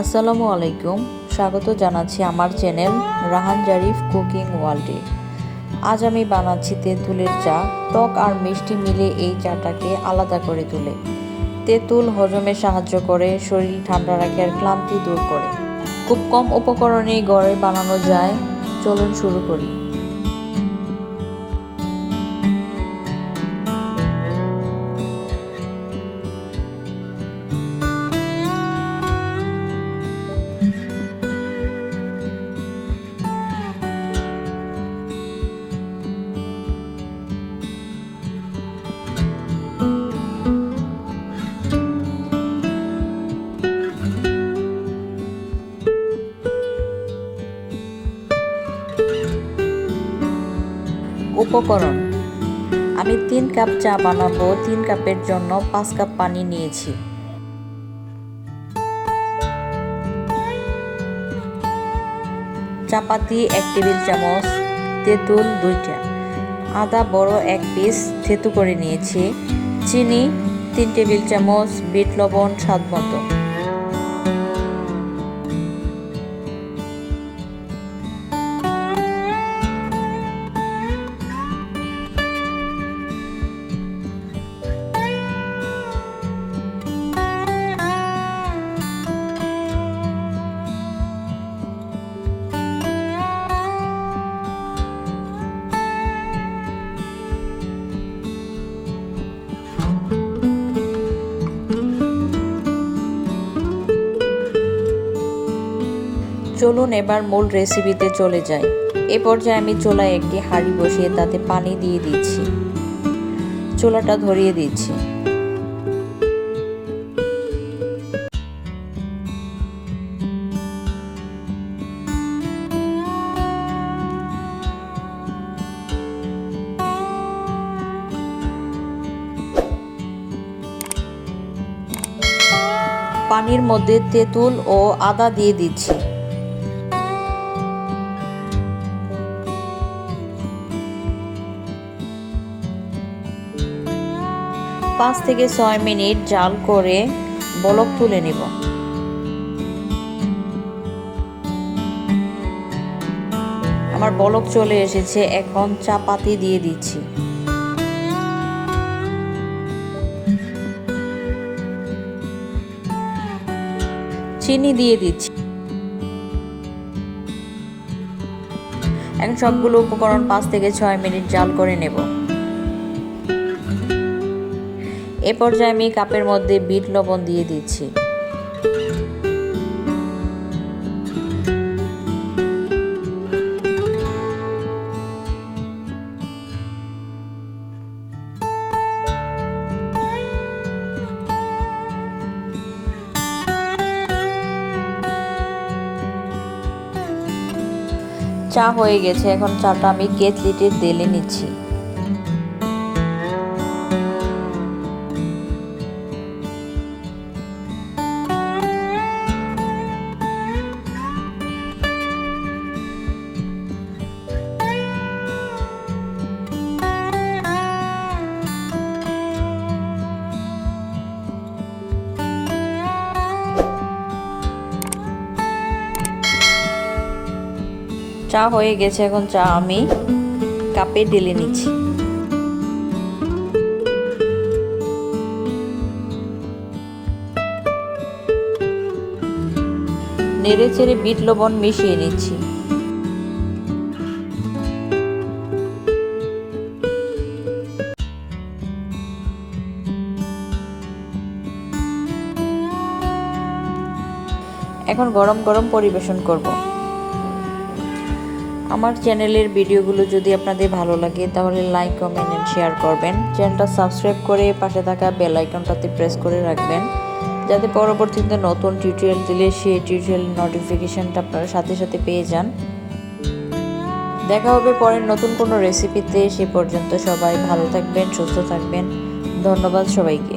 আসসালামু আলাইকুম। স্বাগত জানাচ্ছি আমার চ্যানেল রাহান জারিফ কুকিং ওয়ার্ল্ডে। আজ আমি বানাচ্ছি তেঁতুলের চা। টক আর মিষ্টি মিলে এই চাটাকে আলাদা করে তোলে। তেঁতুল হজমে সাহায্য করে, শরীর ঠান্ডা রাখে আর ক্লান্তি দূর করে। খুব কম উপকরণেই গড়ে বানানো যায়। চলুন শুরু করি। উপকরণ। আমি তিন কাপ চা বানাবো, তিন কাপের জন্য পাঁচ কাপ পানি নিয়েছি। চাপাতি, এক টেবিল চামচ, তেঁতুল দুইটা। আদা, বড় এক পিস থেতু করে নিয়েছি। চিনি, তিন টেবিল চামচ, বিট লবণ, স্বাদ মতো। চলুন এবার মূল রেসিপিতে চলে যাই। এ পর্যায়ে আমি চোলায় একটি হাঁড়ি বসিয়ে তাতে পানি দিয়ে দিচ্ছি। চোলাটা ধরিয়ে দিচ্ছি। পানির মধ্যে তেঁতুল ও আদা দিয়ে দিচ্ছি। পাঁচ থেকে ছয় মিনিট জাল করে বলক তুলে নেব। আমার বলক চলে এসেছে, এখন চাপাতি দিয়ে দিচ্ছি। চিনি দিয়ে দিচ্ছি। এখন সবগুলো উপকরণ পাঁচ থেকে ছয় মিনিট জাল করে নেব। এ পর্যায়ে আমি কাপের মধ্যে বিট লবণ দিয়ে দিচ্ছি। চা হয়ে গেছে, এখন চাটা আমি কেতলিতে দেলে নিচ্ছি। চা হয়ে গেছে, এখন চা আমি কাপে ঢেলে নিচ্ছি। নেড়ে চেড়ে বিট লবণ মিশিয়ে নিচ্ছি। এখন গরম গরম পরিবেশন করব। আমার চ্যানেলের ভিডিওগুলো যদি আপনাদের ভালো লাগে, তাহলে লাইক কমেন্ট এন্ড শেয়ার করবেন। চ্যানেলটা সাবস্ক্রাইব করে পাশে থাকা বেল আইকনটাতে প্রেস করে রাখবেন, যাতে পরবর্তীতে নতুন টিউটোরিয়াল দিলে সেই টিউটোরিয়াল নোটিফিকেশানটা আপনারা সাথে সাথে পেয়ে যান। দেখা হবে পরের নতুন কোনো রেসিপিতে সে পর্যন্ত সবাই ভালো থাকবেন, সুস্থ থাকবেন। ধন্যবাদ সবাইকে।